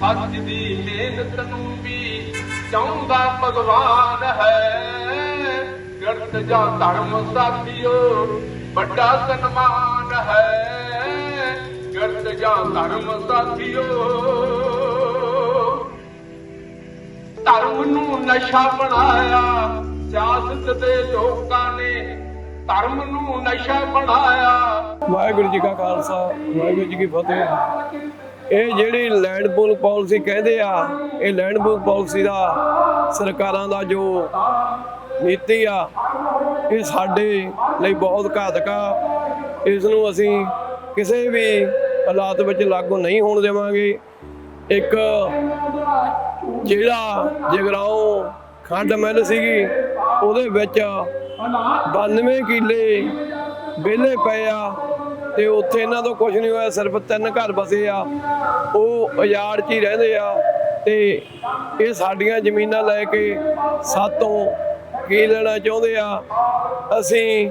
ਅੱਜ ਦੀ ਮਿਹਨਤ ਨੂੰ ਵੀ ਚਾਹੁੰਦਾ ਭਗਵਾਨ ਹੈ। ਗੜਤ ਜਾਂ ਧਰਮ ਸਾਥੀਓ, ਵੱਡਾ ਸਨਮਾਨ ਹੈ। ਗੜਤ ਜਾਂ ਧਰਮ ਸਾਥੀਓ, ਧਰਮ ਨੂੰ ਨਸ਼ਾ ਬਣਾਇਆ, ਸਿਆਸਤ ਦੇ ਲੋਕਾਂ ਨੇ ਧਰਮ ਨੂੰ ਨਸ਼ਾ ਬਣਾਇਆ। ਵਾਹਿਗੁਰੂ ਜੀ ਕਾ ਖਾਲਸਾ, ਵਾਹਿਗੁਰੂ ਜੀ ਕੀ ਫਤਿਹ। ਇਹ ਜਿਹੜੀ ਲੈਂਡ ਪੂਲ ਪਾਲਿਸੀ ਕਹਿੰਦੇ ਆ, ਇਹ ਲੈਂਡ ਪੂਲ ਪਾਲਿਸੀ ਦਾ ਸਰਕਾਰਾਂ ਦਾ ਜੋ ਨੀਤੀ ਆ, ਇਹ ਸਾਡੇ ਲਈ ਬਹੁਤ ਘਾਤਕ ਆ। ਇਸ ਨੂੰ ਅਸੀਂ ਕਿਸੇ ਵੀ ਹਾਲਾਤ ਵਿੱਚ ਲਾਗੂ ਨਹੀਂ ਹੋਣ ਦੇਵਾਂਗੇ। ਇੱਕ ਜਿਹੜਾ ਜਗਰਾਉਂ ਖੰਡ ਮਿਲ ਸੀਗੀ, ਉਹਦੇ ਵਿੱਚ 92 ਕਿੱਲੇ ਵਿਹਲੇ ਪਏ ਆ। ਤੇ ਉੱਥੇ ਇਹਨਾਂ ਤੋਂ ਕੁਝ ਨਹੀਂ ਹੋਇਆ ਸਿਰਫ ਤਿੰਨ ਘਰ ਬਸੇ ਆ। ਉਹ ਉਜਾੜ 'ਚ ਹੀ ਰਹਿੰਦੇ ਆ ਤੇ ਇਹ ਸਾਡੀਆਂ ਜ਼ਮੀਨਾਂ ਲੈ ਕੇ ਸਾਤੋਂ ਕੀ ਲੈਣਾ ਚਾਹੁੰਦੇ ਆ? ਅਸੀਂ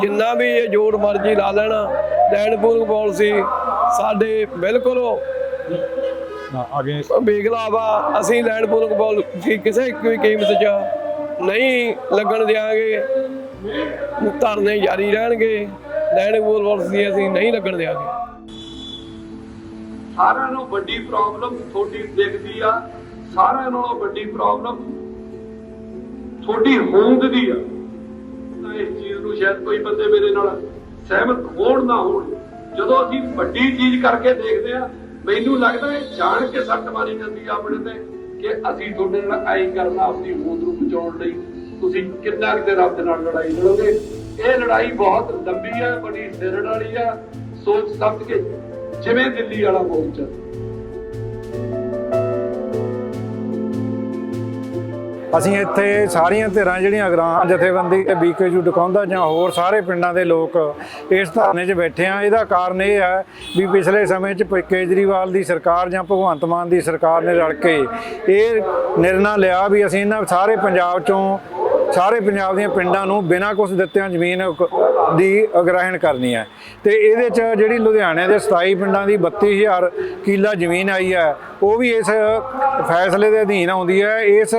ਜਿੰਨਾ ਵੀ ਇਹ ਜੋੜ ਮਰਜ਼ੀ ਲਾ ਲੈਣਾ ਲੈਂਡ ਪੂਲ ਪਾਲਿਸੀ ਸਾਡੇ ਬਿਲਕੁਲ ਬੇਗਲਾ ਵਾ ਅਸੀਂ ਲੈਂਡ ਪੂਲ ਪਾਲਿਸੀ ਕਿਸੇ ਵੀ ਕੀਮਤ 'ਚ ਨਹੀਂ ਲੱਗਣ ਦਿਆਂਗੇ। ਧਰਨੇ ਜਾਰੀ ਰਹਿਣਗੇ। ਲੈਂਡ ਪੂਲ ਪਾਲਿਸੀ ਅਸੀਂ ਨਹੀਂ ਲੱਗਣ ਦਿਆਂਗੇ। ਸਾਰਿਆਂ ਨੂੰ ਵੱਡੀ ਪ੍ਰੋਬਲਮ ਤੁਹਾਡੀ ਦਿਖਦੀ ਆ, ਸਾਰਿਆਂ ਨਾਲੋਂ ਵੱਡੀ ਪ੍ਰੋਬਲਮ ਤੁਹਾਡੀ ਹੋਂਦ ਦੀ ਆ। ਤਾਂ ਇਸ ਚੀਜ਼ ਨੂੰ ਸ਼ਾਇਦ ਕੋਈ ਬੰਦੇ ਮੇਰੇ ਨਾਲ ਸਹਿਮਤ ਹੋਣ ਨਾ ਹੋਣ। ਜਦੋਂ ਅਸੀਂ ਵੱਡੀ ਚੀਜ਼ ਕਰਕੇ ਦੇਖਦੇ ਆ, ਮੈਨੂੰ ਲੱਗਦਾ ਇਹ ਜਾਣ ਕੇ ਸੱਟ ਮਾਰੀ ਜਾਂਦੀ ਆ ਆਪਣੇ ਤੇ ਕਿ ਅਸੀਂ ਤੁਹਾਡੇ ਨਾਲ ਐਂ ਕਰਨਾ, ਆਪਣੀ ਹੋਂਦ ਨੂੰ ਬਚਾਉਣ ਲਈ ਤੁਸੀਂ ਕਿੰਨਾ ਕੁ ਦੇਰ ਆਪਦੇ ਨਾਲ ਲੜਾਈ ਲੜੋਗੇ? ਇਹ ਲੜਾਈ ਬਹੁਤ ਲੰਬੀ ਆ, ਬੜੀ ਸਿਰੜ ਵਾਲੀ ਆ। ਸੋਚ ਸਮਝ ਕੇ ਜਿਵੇਂ ਦਿੱਲੀ ਵਾਲਾ ਮੋਰਚਾ। ਅਸੀਂ ਇੱਥੇ ਸਾਰੀਆਂ ਧਿਰਾਂ ਜਿਹੜੀਆਂ ਅਗਰਾਂ ਜਥੇਬੰਦੀ ਤੇ ਬੀਕੇਯੂ ਡਕਾਉਂਦਾ ਜਾਂ ਹੋਰ ਸਾਰੇ ਪਿੰਡਾਂ ਦੇ ਲੋਕ ਇਸ ਧਰਨੇ 'ਚ ਬੈਠੇ ਆ, ਇਹਦਾ ਕਾਰਨ ਇਹ ਹੈ ਵੀ ਪਿਛਲੇ ਸਮੇਂ 'ਚ ਕੇਜਰੀਵਾਲ ਦੀ ਸਰਕਾਰ ਜਾਂ ਭਗਵੰਤ ਮਾਨ ਦੀ ਸਰਕਾਰ ਨੇ ਰਲ ਕੇ ਇਹ ਨਿਰਣਾ ਲਿਆ ਵੀ ਅਸੀਂ ਇਹਨਾਂ ਸਾਰੇ ਪੰਜਾਬ 'ਚੋਂ ਸਾਰੇ ਪੰਜਾਬ ਦੀਆਂ ਪਿੰਡਾਂ ਨੂੰ ਬਿਨਾਂ ਕੁਝ ਦਿੱਤਿਆਂ ਜ਼ਮੀਨ ਕ- ਦੀ ਅਗਰਾਹਣ ਕਰਨੀ ਹੈ। ਤੇ ਇਹਦੇ 'ਚ ਜਿਹੜੀ ਲੁਧਿਆਣੇ ਦੇ 27 ਪਿੰਡਾਂ ਦੀ 32000 ਕਿੱਲਾ ਜ਼ਮੀਨ ਆਈ ਹੈ, ਉਹ ਵੀ ਇਸ ਫੈਸਲੇ ਦੇ ਅਧੀਨ ਆਉਂਦੀ ਹੈ। ਇਸ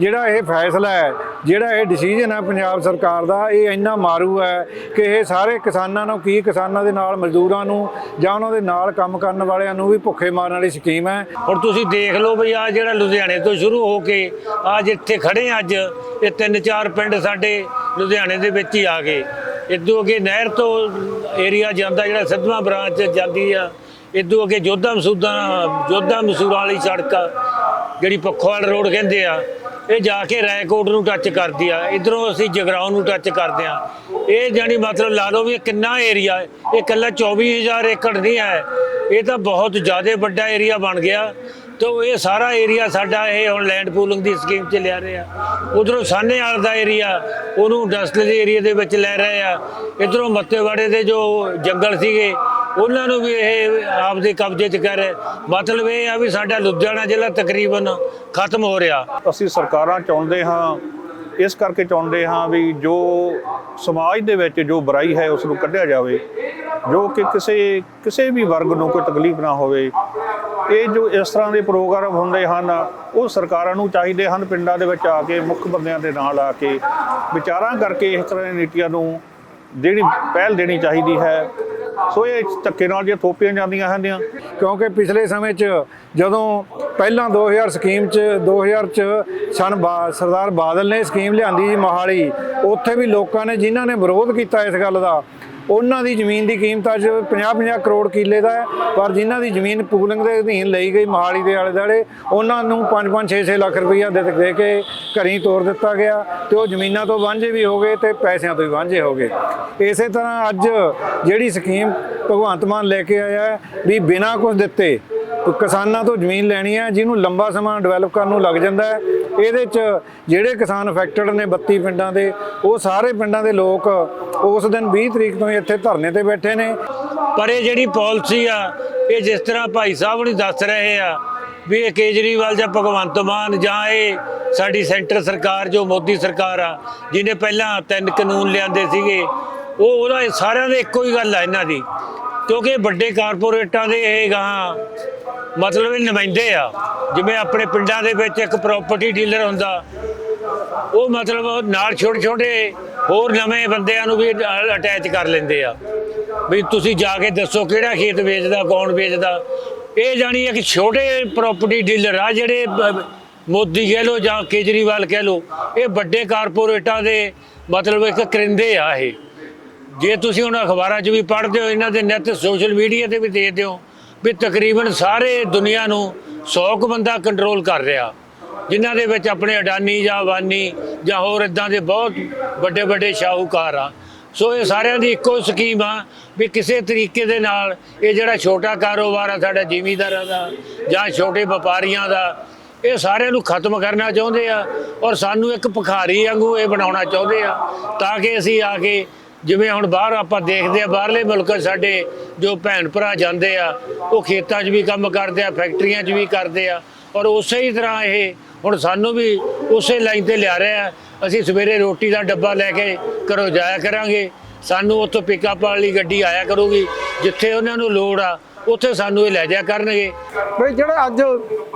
ਜਿਹੜਾ ਇਹ ਫੈਸਲਾ ਹੈ ਜਿਹੜਾ ਇਹ ਡਿਸੀਜਨ ਹੈ ਪੰਜਾਬ ਸਰਕਾਰ ਦਾ, ਇਹ ਇੰਨਾ ਮਾਰੂ ਹੈ ਕਿ ਇਹ ਸਾਰੇ ਕਿਸਾਨਾਂ ਨੂੰ, ਕੀ ਕਿਸਾਨਾਂ ਦੇ ਨਾਲ ਮਜ਼ਦੂਰਾਂ ਨੂੰ ਜਾਂ ਉਹਨਾਂ ਦੇ ਨਾਲ ਕੰਮ ਕਰਨ ਵਾਲਿਆਂ ਨੂੰ ਵੀ ਭੁੱਖੇ ਮਾਰਨ ਵਾਲੀ ਸਕੀਮ ਹੈ। ਹੁਣ ਤੁਸੀਂ ਦੇਖ ਲਓ ਵੀ ਆ ਜਿਹੜਾ ਲੁਧਿਆਣੇ ਤੋਂ ਸ਼ੁਰੂ ਹੋ ਕੇ ਆ ਜਿੱਥੇ ਖੜੇ ਅੱਜ, ਇਹ ਤਿੰਨ ਚਾਰ ਪਿੰਡ ਸਾਡੇ ਲੁਧਿਆਣੇ ਦੇ ਵਿੱਚ ਹੀ ਆ ਗਏ। ਇਦੋਂ ਅੱਗੇ ਨਹਿਰ ਤੋਂ ਏਰੀਆ ਜਾਂਦਾ, ਜਿਹੜਾ ਸਿੱਧਵਾਂ ਬ੍ਰਾਂਚ ਜਾਂਦੀ ਆ, ਇਦੋਂ ਅੱਗੇ ਜੋਧਾ ਮਸੂਦਾ, ਜੋਧਾ ਮਸੂਰਾਂ ਵਾਲੀ ਸੜਕ ਆ, ਜਿਹੜੀ ਪੱਖੋਵਾਲ ਰੋਡ ਕਹਿੰਦੇ ਆ ਇਹ ਜਾ ਕੇ ਰਾਏਕੋਟ ਨੂੰ ਟੱਚ ਕਰਦੀ ਆ, ਇਧਰੋਂ ਅਸੀਂ ਜਗਰਾਉਂ ਨੂੰ ਟੱਚ ਕਰਦੇ ਆ। ਇਹ ਜਾਨੀ ਮਤਲਬ ਲਾ ਲਓ ਵੀ ਇਹ ਕਿੰਨਾ ਏਰੀਆ ਇਹ ਇਕੱਲਾ 24000 ਏਕੜ ਨਹੀਂ ਹੈ। ਇਹ ਤਾਂ ਬਹੁਤ ਜ਼ਿਆਦਾ ਵੱਡਾ ਏਰੀਆ ਬਣ ਗਿਆ। ਤੇ ਇਹ ਸਾਰਾ ਏਰੀਆ ਸਾਡਾ ਇਹ ਹੁਣ ਲੈਂਡ ਪੂਲਿੰਗ ਦੀ ਸਕੀਮ 'ਚ ਲਿਆ ਰਹੇ ਆ। ਉਧਰੋਂ ਸਾਹਨੇਵਾਲ ਦਾ ਏਰੀਆ ਉਹਨੂੰ ਇੰਡਸਟਰੀਅਲ ਏਰੀਆ ਦੇ ਵਿੱਚ ਲੈ ਰਹੇ ਆ। ਇਧਰੋਂ ਮੱਤੇਵਾੜੇ ਦੇ ਜੋ ਜੰਗਲ ਸੀਗੇ ਉਹਨਾਂ ਨੂੰ ਵੀ ਇਹ ਆਪਦੇ ਕਬਜ਼ੇ 'ਚ ਕਰ ਮਤਲਬ ਇਹ ਆ ਵੀ ਸਾਡਾ ਲੁਧਿਆਣਾ ਜ਼ਿਲ੍ਹਾ ਤਕਰੀਬਨ ਖਤਮ ਹੋ ਰਿਹਾ। ਅਸੀਂ ਸਰਕਾਰਾਂ ਚਾਹੁੰਦੇ ਹਾਂ, ਇਸ ਕਰਕੇ ਚਾਹੁੰਦੇ ਹਾਂ ਵੀ ਜੋ ਸਮਾਜ ਦੇ ਵਿੱਚ ਜੋ ਬੁਰਾਈ ਹੈ, ਉਸ ਨੂੰ ਕੱਢਿਆ ਜਾਵੇ। ਜੋ ਕਿ ਕਿਸੇ ਕਿਸੇ ਵੀ ਵਰਗ ਨੂੰ ਕੋਈ ਤਕਲੀਫ ਨਾ ਹੋਵੇ। ਇਹ ਜੋ ਇਸ ਤਰ੍ਹਾਂ ਦੇ ਪ੍ਰੋਗਰਾਮ ਹੁੰਦੇ ਹਨ, ਉਹ ਸਰਕਾਰਾਂ ਨੂੰ ਚਾਹੀਦੇ ਹਨ ਪਿੰਡਾਂ ਦੇ ਵਿੱਚ ਆ ਕੇ, ਮੁੱਖ ਬੰਦਿਆਂ ਦੇ ਨਾਲ ਆ ਕੇ। ਵਿਚਾਰਾਂ ਕਰਕੇ ਇਸ ਤਰ੍ਹਾਂ ਦੀਆਂ ਨੀਤੀਆਂ ਨੂੰ ਜਿਹੜੀ ਪਹਿਲ ਦੇਣੀ ਚਾਹੀਦੀ ਹੈ ਸੋ ਇਹ ਧੱਕੇ ਨਾਲ ਜੇ ਥੋਪੀਆਂ ਜਾਂਦੀਆਂ ਹਨ ਕਿਉਂਕਿ ਪਿਛਲੇ ਸਮੇਂ 'ਚ ਜਦੋਂ ਪਹਿਲਾਂ 2000 ਸਕੀਮ 'ਚ 2000 'ਚ ਸਨ ਬਾ- ਸਰਦਾਰ ਬਾਦਲ ਨੇ ਸਕੀਮ ਲਿਆਂਦੀ ਸੀ ਮੋਹਾਲੀ, ਉੱਥੇ ਵੀ ਲੋਕਾਂ ਨੇ ਜਿਨ੍ਹਾਂ ਨੇ ਵਿਰੋਧ ਕੀਤਾ ਇਸ ਗੱਲ ਦਾ ਉਹਨਾਂ ਦੀ ਜ਼ਮੀਨ ਦੀ ਕੀਮਤ ਅੱਜ 50-50 ਕਰੋੜ ਕਿੱਲੇ ਦਾ ਹੈ, ਪਰ ਜਿਨ੍ਹਾਂ ਦੀ ਜ਼ਮੀਨ ਪੂਲਿੰਗ ਦੇ ਅਧੀਨ ਲਈ ਗਈ ਮੋਹਾਲੀ ਦੇ ਆਲੇ ਦੁਆਲੇ ਉਹਨਾਂ ਨੂੰ 5-5 6-6 ਲੱਖ ਰੁਪਈਆ ਦੇ ਦੇ ਕੇ ਘਰੀਂ ਤੋਰ ਦਿੱਤਾ ਗਿਆ ਤੇ ਉਹ ਜ਼ਮੀਨਾਂ ਤੋਂ ਵਾਂਝੇ ਵੀ ਹੋ ਗਏ ਤੇ ਪੈਸਿਆਂ ਤੋਂ ਵੀ ਵਾਂਝੇ ਹੋ ਗਏ। ਇਸੇ ਤਰ੍ਹਾਂ ਅੱਜ ਜਿਹੜੀ ਸਕੀਮ ਭਗਵੰਤ ਮਾਨ ਲੈ ਕੇ ਆਇਆ ਵੀ ਬਿਨਾਂ ਕੁਝ ਦਿੱਤੇ ਕਿਸਾਨਾਂ ਤੋਂ ਜ਼ਮੀਨ ਲੈਣੀ ਹੈ, ਜਿਹਨੂੰ ਲੰਬਾ ਸਮਾਂ ਡਿਵੈਲਪ ਕਰਨ ਨੂੰ ਲੱਗ ਜਾਂਦਾ ਹੈ। ਇਹਦੇ 'ਚ ਜਿਹੜੇ ਕਿਸਾਨ ਅਫੈਕਟਡ ਨੇ 32 ਪਿੰਡਾਂ ਦੇ, ਉਹ ਸਾਰੇ ਪਿੰਡਾਂ ਦੇ ਲੋਕ ਉਸ ਦਿਨ 20 ਤਰੀਕ ਤੋਂ ਇੱਥੇ ਧਰਨੇ ਤੇ ਬੈਠੇ ਨੇ। ਪਰ ਇਹ ਜਿਹੜੀ ਪਾਲਿਸੀ ਆ, ਇਹ ਜਿਸ ਤਰ੍ਹਾਂ ਭਾਈ ਸਾਹਿਬ ਨਹੀਂ ਦੱਸ ਰਹੇ ਆ, ਵੀ ਇਹ ਕੇਜਰੀਵਾਲ ਜਾਂ ਭਗਵੰਤ ਮਾਨ ਜਾਂ ਇਹ ਸਾਡੀ ਸੈਂਟਰ ਸਰਕਾਰ, ਜੋ ਮੋਦੀ ਸਰਕਾਰ ਆ, ਜਿਹਨੇ ਪਹਿਲਾਂ ਤਿੰਨ ਕਾਨੂੰਨ ਲਿਆਂਦੇ ਸੀਗੇ, ਉਹ ਉਹਦਾ ਸਾਰਿਆਂ ਦੇ ਇੱਕੋ ਹੀ ਗੱਲ ਆ ਇਹਨਾਂ ਦੀ। ਕਿਉਂਕਿ ਵੱਡੇ ਕਾਰਪੋਰੇਟਾਂ ਦੇ ਇਹ ਗਾਂ ਮਤਲਬ ਇਹ ਨੁਮਾਇੰਦੇ ਆ। ਜਿਵੇਂ ਆਪਣੇ ਪਿੰਡਾਂ ਦੇ ਵਿੱਚ ਇੱਕ ਪ੍ਰਾਪਰਟੀ ਡੀਲਰ ਹੁੰਦਾ, ਉਹ ਮਤਲਬ ਨਾਲ ਛੋਟੇ ਛੋਟੇ ਹੋਰ ਨਵੇਂ ਬੰਦਿਆਂ ਨੂੰ ਵੀ ਅਟੈਚ ਕਰ ਲੈਂਦੇ ਆ। ਵੀ ਤੁਸੀਂ ਜਾ ਕੇ ਦੱਸੋ ਕਿਹੜਾ ਖੇਤ ਵੇਚਦਾ, ਕੌਣ ਵੇਚਦਾ। ਇਹ ਜਾਣੀ ਇੱਕ ਛੋਟੇ ਪ੍ਰਾਪਰਟੀ ਡੀਲਰ ਆ ਜਿਹੜੇ ਮੋਦੀ ਕਹਿ ਲੋ ਜਾਂ ਕੇਜਰੀਵਾਲ ਕਹਿ ਲੋ ਇਹ ਵੱਡੇ ਕਾਰਪੋਰੇਟਾਂ ਦੇ ਮਤਲਬ ਇੱਕ ਕਰਿੰਦੇ ਆ ਇਹ। ਜੇ ਤੁਸੀਂ ਉਹਨਾਂ ਅਖਬਾਰਾਂ 'ਚ ਵੀ ਪੜ੍ਹਦੇ ਹੋ, ਇਹਨਾਂ ਦੇ ਨੈਟ ਸੋਸ਼ਲ ਮੀਡੀਆ ਤੇ ਵੀ ਦੇਖਦੇ ਹੋ ਵੀ ਤਕਰੀਬਨ ਸਾਰੇ ਦੁਨੀਆ ਨੂੰ 100 ਕੁ ਬੰਦਾ ਕੰਟਰੋਲ ਕਰ ਰਿਹਾ। ਜਿਨ੍ਹਾਂ ਦੇ ਵਿੱਚ ਆਪਣੇ ਅਡਾਨੀ ਜਾਂ ਅਵਾਨੀ ਜਾਂ ਹੋਰ ਇਦਾਂ ਦੇ ਬਹੁਤ ਵੱਡੇ ਵੱਡੇ ਸ਼ਾਹੂਕਾਰ ਆ। ਸੋ ਇਹ ਸਾਰਿਆਂ ਦੀ ਇੱਕੋ ਸਕੀਮ ਆ ਵੀ ਕਿਸੇ ਤਰੀਕੇ ਦੇ ਨਾਲ ਇਹ ਜਿਹੜਾ ਛੋਟਾ ਕਾਰੋਬਾਰ ਆ ਸਾਡਾ ਜ਼ਿਮੀਂਦਾਰਾਂ ਦਾ ਜਾਂ ਛੋਟੇ ਵਪਾਰੀਆਂ ਦਾ, ਇਹ ਸਾਰਿਆਂ ਨੂੰ ਖਤਮ ਕਰਨਾ ਚਾਹੁੰਦੇ ਆ ਔਰ ਸਾਨੂੰ ਇੱਕ ਭਖਾਰੀ ਵਾਂਗੂ ਇਹ ਬਣਾਉਣਾ ਚਾਹੁੰਦੇ ਆ ਤਾਂ ਕਿ ਅਸੀਂ ਆ ਕੇ ਜਿਵੇਂ ਹੁਣ ਬਾਹਰ ਆਪਾਂ ਦੇਖਦੇ ਆ ਬਾਹਰਲੇ ਮੁਲਕ 'ਚ ਸਾਡੇ ਜੋ ਭੈਣ ਭਰਾ ਜਾਂਦੇ ਆ, ਉਹ ਖੇਤਾਂ 'ਚ ਵੀ ਕੰਮ ਕਰਦੇ ਆ, ਫੈਕਟਰੀਆਂ 'ਚ ਵੀ ਕਰਦੇ ਆ, ਔਰ ਉਸੇ ਹੀ ਤਰ੍ਹਾਂ ਇਹ ਹੁਣ ਸਾਨੂੰ ਵੀ ਉਸੇ ਲਾਈਨ ਤੇ ਲਿਆ ਰਿਹਾ ਅਸੀਂ ਸਵੇਰੇ ਰੋਟੀ ਦਾ ਡੱਬਾ ਲੈ ਕੇ ਘਰੋਂ ਜਾਇਆ ਕਰਾਂਗੇ। ਸਾਨੂੰ ਉੱਥੋਂ ਪਿਕਅਪ ਵਾਲੀ ਗੱਡੀ ਆਇਆ ਕਰੂਗੀ, ਜਿੱਥੇ ਉਹਨਾਂ ਨੂੰ ਲੋੜ ਆ, ਉੱਥੇ ਸਾਨੂੰ ਇਹ ਲੈ ਜਾਇਆ ਕਰਨਗੇ। ਬਈ ਜਿਹੜੇ ਅੱਜ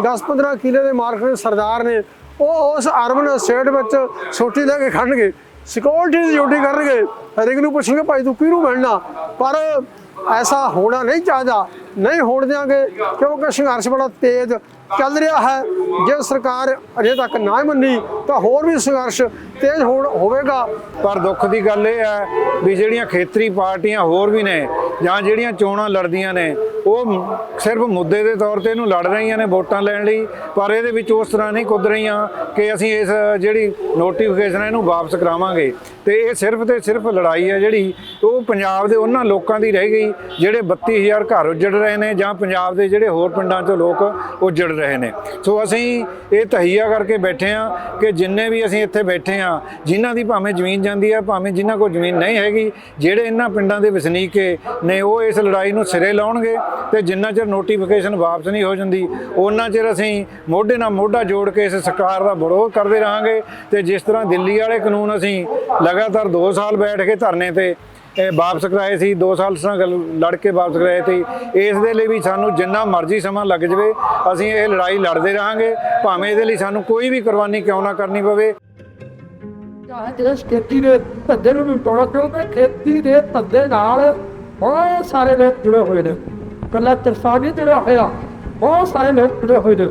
10-15 ਕਿਲੇ ਦੇ ਮਾਰਕੀਟ ਸਰਦਾਰ ਨੇ, ਉਹ ਉਸ ਅਰਬਨ ਸਟੇਟ ਵਿੱਚ ਛੋਟੀ ਲੈ ਕੇ ਖੜਨਗੇ ਸਿਕਿਉਰਿਟੀ ਦੀ ਡਿਊਟੀ ਕਰਨਗੇ। ਹਰੇਕ ਨੂੰ ਪੁੱਛਣਗੇ, ਭਾਈ ਤੂੰ ਕਿਹਨੂੰ ਮਿਲਣਾ? ਪਰ ਐਸਾ ਹੋਣਾ ਨਹੀਂ ਚਾਹੀਦਾ। ਨਹੀਂ ਹੋਣ ਦਿਆਂਗੇ, ਕਿਉਂਕਿ ਸੰਘਰਸ਼ ਬੜਾ ਤੇਜ਼ ਚੱਲ ਰਿਹਾ ਹੈ। ਜੇ ਸਰਕਾਰ ਅਜੇ ਤੱਕ ਨਾ ਮੰਨੀ, ਤਾਂ ਹੋਰ ਵੀ ਸੰਘਰਸ਼ ਤੇਜ਼ ਹੋਣ ਹੋਵੇਗਾ। ਪਰ ਦੁੱਖ ਦੀ ਗੱਲ ਇਹ ਹੈ ਵੀ ਜਿਹੜੀਆਂ ਖੇਤਰੀ ਪਾਰਟੀਆਂ ਹੋਰ ਵੀ ਨੇ ਜਾਂ ਜਿਹੜੀਆਂ ਚੋਣਾਂ ਲੜਦੀਆਂ ਨੇ ਉਹ ਸਿਰਫ ਮੁੱਦੇ ਦੇ ਤੌਰ ਤੇ ਇਹਨੂੰ ਲੜ ਰਹੀਆਂ ਨੇ ਵੋਟਾਂ ਲੈਣ ਲਈ, ਪਰ ਇਹਦੇ ਵਿੱਚ ਉਸ ਤਰ੍ਹਾਂ ਨਹੀਂ ਕੁੱਦ ਰਹੀਆਂ ਕਿ ਅਸੀਂ ਇਸ ਜਿਹੜੀ ਨੋਟੀਫਿਕੇਸ਼ਨ ਹੈ ਇਹਨੂੰ ਵਾਪਸ ਕਰਾਵਾਂਗੇ। ਤੇ ਇਹ ਸਿਰਫ ਤੇ ਸਿਰਫ ਲੜਾਈ ਹੈ ਜਿਹੜੀ, ਉਹ ਪੰਜਾਬ ਦੇ ਉਹਨਾਂ ਲੋਕਾਂ ਦੀ ਰਹਿ ਗਈ ਜਿਹੜੇ 32000 ਘਰ ਉੱਜੜ ਰਹੇ ਨੇ ਜਾਂ ਪੰਜਾਬ ਦੇ ਜਿਹੜੇ ਹੋਰ ਪਿੰਡਾਂ 'ਚੋਂ ਲੋਕ ਉੱਜੜ ਰਹੇ ਨੇ। ਸੋ ਅਸੀਂ ਇਹ ਤਹੀਆ ਕਰਕੇ ਬੈਠੇ ਆ ਕਿ ਜਿੰਨੇ ਵੀ ਅਸੀਂ ਇੱਥੇ ਬੈਠੇ ਆ ਜਿਨ੍ਹਾਂ ਦੀ ਭਾਵੇਂ ਜ਼ਮੀਨ ਜਾਂਦੀ ਹੈ, ਭਾਵੇਂ ਜਿਨ੍ਹਾਂ ਕੋਲ ਜ਼ਮੀਨ ਨਹੀਂ ਹੈਗੀ, ਜਿਹੜੇ ਇਹਨਾਂ ਪਿੰਡਾਂ ਦੇ ਵਸਨੀਕ ਏ ਨੇ, ਉਹ ਇਸ ਲੜਾਈ ਨੂੰ ਸਿਰੇ ਲਾਉਣਗੇ। ਤੇ ਜਿੰਨਾ ਚਿਰ ਨੋਟੀਫਿਕੇਸ਼ਨ ਵਾਪਸ ਨਹੀਂ ਹੋ ਜਾਂਦੀ ਉਹਨਾਂ ਚਿਰ ਅਸੀਂ ਮੋਢੇ ਨਾਲ ਮੋਢਾ ਜੋੜ ਕੇ ਇਸ ਸਰਕਾਰ ਦਾ ਵਿਰੋਧ ਕਰਦੇ ਰਹਾਂਗੇ ਤੇ ਜਿਸ ਤਰ੍ਹਾਂ ਦਿੱਲੀ ਵਾਲੇ ਕਾਨੂੰਨ ਅਸੀਂ ਲਗਾਤਾਰ 2 ਸਾਲ ਬੈਠ ਕੇ ਧਰਨੇ ਤੇ ਇਹ ਵਾਪਸ ਕਰਾਏ ਸੀ 2 ਸਾਲ ਸਾਂ ਲੜ ਕੇ ਵਾਪਸ ਕਰਾਏ ਸੀ ਇਸ ਦੇ ਲਈ ਵੀ ਸਾਨੂੰ ਜਿੰਨਾ ਮਰਜ਼ੀ ਸਮਾਂ ਲੱਗ ਜਵੇ, ਅਸੀਂ ਇਹ ਲੜਾਈ ਲੜਦੇ ਰਹਾਂਗੇ, ਭਾਵੇਂ ਇਹਦੇ ਲਈ ਸਾਨੂੰ ਕੋਈ ਵੀ ਕੁਰਬਾਨੀ ਕਿਉਂ ਨਾ ਕਰਨੀ ਪਵੇ। ਚਾਹੇ ਖੇਤੀ ਦੇ ਧੰਦੇ ਨੂੰ ਵੀ ਪਾਉਣਾ ਕਿਉਂਕਿ ਖੇਤੀ ਦੇ ਧੰਦੇ ਨਾਲ ਬਹੁਤ ਸਾਰੇ ਲੋਕ ਜੁੜੇ ਹੋਏ ਨੇ। ਇਕੱਲਾ ਕਿਸਾਨ ਕਿਸਾਨੀ ਜੁੜਿਆ ਹੋਇਆ। ਬਹੁਤ ਸਾਰੇ ਲੋਕ ਜੁੜੇ ਹੋਏ ਨੇ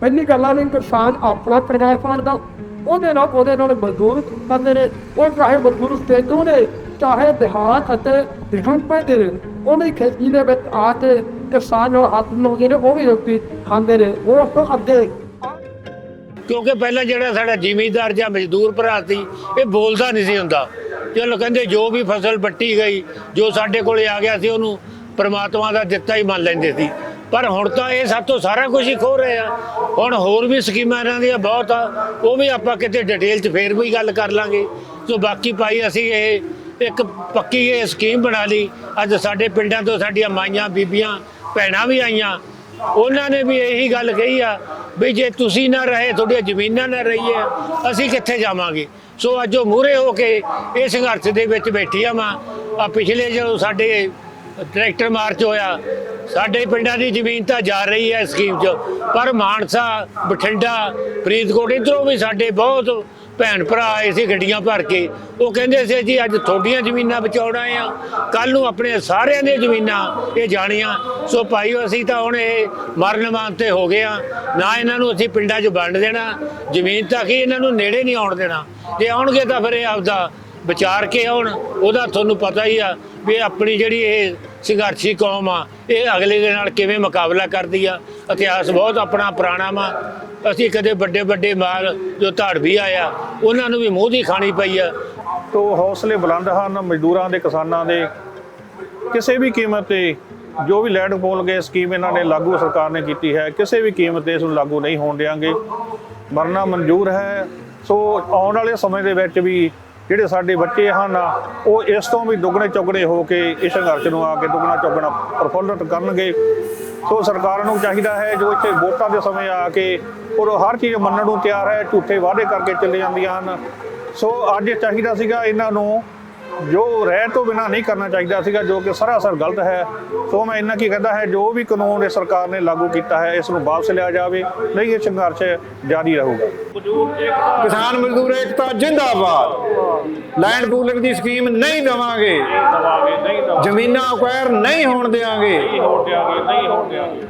ਪਹਿਲੀ ਗੱਲਾਂ ਨਹੀਂ ਕਿਸਾਨ ਆਪਣਾ ਪਰਿਵਾਰ ਪਾਲਦਾ ਉਹਦੇ ਨਾਲ ਉਹਦੇ ਨਾਲ ਮਜ਼ਦੂਰ ਕਰਦੇ ਨੇ, ਉਹ ਚਾਹੇ ਮਜ਼ਦੂਰ ਸਟੇਟੋਂ ਨੇ, ਚਾਹੇ ਦਿਹਾਤ ਅਤੇ ਦਿਖਣ ਪੈਦੇ ਨੇ ਉਹਦੀ ਖੇਤੀ ਦੇ ਵਿੱਚ ਆ ਕੇ ਕਿਸਾਨ ਨੂੰ ਹੱਥ ਲਾਉਂਦੇ ਨੇ, ਉਹ ਵੀ ਰੋਟੀ ਖਾਂਦੇ ਨੇ, ਉਹ ਤੋਂ ਅੱਗੇ ਕਿਉਂਕਿ ਪਹਿਲਾਂ ਜਿਹੜਾ ਸਾਡਾ ਜ਼ਿਮੀਂਦਾਰ ਜਾਂ ਮਜ਼ਦੂਰ ਭਰਾ ਸੀ, ਇਹ ਬੋਲਦਾ ਨਹੀਂ ਸੀ ਹੁੰਦਾ। ਚਲੋ ਕਹਿੰਦੇ ਜੋ ਵੀ ਫਸਲ ਵੱਟੀ ਗਈ, ਜੋ ਸਾਡੇ ਕੋਲੇ ਆ ਗਿਆ ਸੀ ਉਹਨੂੰ ਪ੍ਰਮਾਤਮਾ ਦਾ ਦਿੱਤਾ ਹੀ ਮੰਨ ਲੈਂਦੇ ਸੀ। ਪਰ ਹੁਣ ਤਾਂ ਇਹ ਸਾਤੋਂ ਸਾਰਾ ਕੁਝ ਹੀ ਖੋ ਰਹੇ ਆ। ਹੁਣ ਹੋਰ ਵੀ ਸਕੀਮਾਂ ਇਹਨਾਂ ਦੀਆਂ ਬਹੁਤ ਆ। ਉਹ ਵੀ ਆਪਾਂ ਕਿਤੇ ਡਿਟੇਲ 'ਚ ਫੇਰ ਵੀ ਗੱਲ ਕਰ ਲਾਂਗੇ। ਸੋ ਬਾਕੀ ਭਾਈ ਅਸੀਂ ਇਹ ਇੱਕ ਪੱਕੀ ਇਹ ਸਕੀਮ ਬਣਾ ਲਈ। ਅੱਜ ਸਾਡੇ ਪਿੰਡਾਂ ਤੋਂ ਸਾਡੀਆਂ ਮਾਈਆਂ, ਬੀਬੀਆਂ, ਭੈਣਾਂ ਵੀ ਆਈਆਂ। ਉਹਨਾਂ ਨੇ ਵੀ ਇਹੀ ਗੱਲ ਕਹੀ ਆ ਵੀ ਜੇ ਤੁਸੀਂ ਨਾ ਰਹੇ, ਤੁਹਾਡੀਆਂ ਜ਼ਮੀਨਾਂ ਨਾ ਰਹੀਏ ਅਸੀਂ ਕਿੱਥੇ ਜਾਵਾਂਗੇ? ਸੋ ਅੱਜ ਉਹ ਮੂਹਰੇ ਹੋ ਕੇ ਇਹ ਸੰਘਰਸ਼ ਦੇ ਵਿੱਚ ਬੈਠੀ ਆ ਮਾਂ ਆ ਪਿਛਲੇ ਜਦੋਂ ਸਾਡੇ ਟਰੈਕਟਰ ਮਾਰਚ ਹੋਇਆ। ਸਾਡੇ ਪਿੰਡਾਂ ਦੀ ਜ਼ਮੀਨ ਤਾਂ ਜਾ ਰਹੀ ਹੈ ਸਕੀਮ 'ਚ। ਪਰ ਮਾਨਸਾ, ਬਠਿੰਡਾ, ਫਰੀਦਕੋਟ, ਇਧਰੋਂ ਵੀ ਸਾਡੇ ਬਹੁਤ ਭੈਣ ਭਰਾ ਆਏ ਸੀ ਗੱਡੀਆਂ ਭਰ ਕੇ। ਉਹ ਕਹਿੰਦੇ ਸੀ, ਜੀ, ਅੱਜ ਤੁਹਾਡੀਆਂ ਜ਼ਮੀਨਾਂ ਬਚਾਉਣਾ ਆ ਕੱਲ ਨੂੰ ਆਪਣੇ ਸਾਰਿਆਂ ਦੀਆਂ ਜ਼ਮੀਨਾਂ ਇਹ ਜਾਣੀਆਂ। ਸੋ ਭਾਈ, ਅਸੀਂ ਤਾਂ ਹੁਣ ਇਹ ਮਰਨ ਮਾਨ ਤੇ ਹੋ ਗਏ ਆ ਨਾ ਇਹਨਾਂ ਨੂੰ ਅਸੀਂ ਪਿੰਡਾਂ 'ਚ ਵੰਡ ਦੇਣਾ। ਜ਼ਮੀਨ ਤਾਂ ਹੀ ਇਹਨਾਂ ਨੂੰ ਨੇੜੇ ਨਹੀਂ ਆਉਣ ਦੇਣਾ। ਜੇ ਆਉਣਗੇ ਤਾਂ ਫਿਰ ਇਹ ਆਪਦਾ ਵਿਚਾਰ ਕੇ ਆਉਣ। ਉਹਦਾ ਤੁਹਾਨੂੰ ਪਤਾ ਹੀ ਆ ਵੀ ਆਪਣੀ ਜਿਹੜੀ ਇਹ ਸੰਘਰਸ਼ੀ ਕੌਮ ਆ, ਇਹ ਅਗਲੇ ਦੇ ਨਾਲ ਕਿਵੇਂ ਮੁਕਾਬਲਾ ਕਰਦੀ ਆ, ਇਤਿਹਾਸ ਬਹੁਤ ਆਪਣਾ ਪੁਰਾਣਾ ਵਾ। ਅਸੀਂ ਕਦੇ ਵੱਡੇ ਵੱਡੇ ਮਾਲ ਜੋ ਧਾੜਵੀ ਆਇਆ, ਉਹਨਾਂ ਨੂੰ ਵੀ ਮੂੰਹ ਦੀ ਖਾਣੀ ਪਈ ਆ। ਤੋ ਹੌਸਲੇ ਬੁਲੰਦ ਹਨ ਮਜ਼ਦੂਰਾਂ ਦੇ, ਕਿਸਾਨਾਂ ਦੇ। ਕਿਸੇ ਵੀ ਕੀਮਤ ਤੇ ਜੋ ਵੀ ਲੈਂਡ ਪੋਲ ਗਏ ਸਕੀਮ ਇਹਨਾਂ ਨੇ ਲਾਗੂ ਸਰਕਾਰ ਨੇ ਕੀਤੀ ਹੈ, ਕਿਸੇ ਵੀ ਕੀਮਤ ਤੇ ਇਸ ਨੂੰ ਲਾਗੂ ਨਹੀਂ ਹੋਣ ਦੇਵਾਂਗੇ ਮਰਨਾ ਮਨਜ਼ੂਰ ਹੈ। ਸੋ ਆਉਣ ਵਾਲੇ ਸਮੇਂ ਦੇ ਵਿੱਚ ਵੀ ਜਿਹੜੇ ਸਾਡੇ ਬੱਚੇ ਹਨ, ਉਹ ਇਸ ਤੋਂ ਵੀ ਦੁੱਗਣੇ ਚੌਗਣੇ ਹੋ ਕੇ ਇਸ ਸੰਘਰਸ਼ ਨੂੰ ਆ ਕੇ ਦੁੱਗਣਾ ਚੌਗਣਾ ਪ੍ਰਫੁੱਲਤ ਕਰਨਗੇ। ਸੋ ਸਰਕਾਰ ਨੂੰ ਚਾਹੀਦਾ ਹੈ ਜੋ ਇੱਥੇ ਵੋਟਾਂ ਦੇ ਸਮੇਂ ਆ ਕੇ ਉਹ ਹਰ ਚੀਜ਼ ਮੰਨਣ ਨੂੰ ਤਿਆਰ ਹੈ, ਝੂਠੇ ਵਾਅਦੇ ਕਰਕੇ ਚੱਲੇ ਜਾਂਦੀਆਂ ਹਨ। ਸੋ ਅੱਜ ਚਾਹੀਦਾ ਸੀਗਾ ਇਹਨਾਂ ਨੂੰ ਜੋ ਰਹਿ ਤੋਂ ਬਿਨਾ ਨਹੀਂ ਕਰਨਾ ਚਾਹੀਦਾ ਸੀਗਾ ਜੋ ਕਿ ਸਰਾਸਰ ਗਲਤ ਹੈ। ਸੋ ਮੈਂ ਇੰਨਾ ਕੀ ਕਹਿੰਦਾ ਹੈ ਜੋ ਵੀ ਕਾਨੂੰਨ ਇਹ ਸਰਕਾਰ ਨੇ ਲਾਗੂ ਕੀਤਾ ਹੈ ਇਸ ਨੂੰ ਵਾਪਸ ਲਿਆ ਜਾਵੇ ਨਹੀਂ ਇਹ ਸੰਘਰਸ਼ ਜਾਰੀ ਰਹੂਗਾ। ਕਿਸਾਨ ਮਜ਼ਦੂਰ ਏਕਤਾ ਜਿੰਦਾਬਾਦ। ਲੈਂਡ ਪੂਲਿੰਗ ਦੀ ਸਕੀਮ ਨਹੀਂ ਦੇਵਾਂਗੇ। ਜ਼ਮੀਨਾਂ ਅਕਵਾਇਰ ਨਹੀਂ ਹੋਣ ਦੇਵਾਂਗੇ ਨਹੀਂ ਹੋਣ ਦਿਆਂਗੇ ਨਹੀਂ ਹੋਣ ਦਿਆਂਗੇ।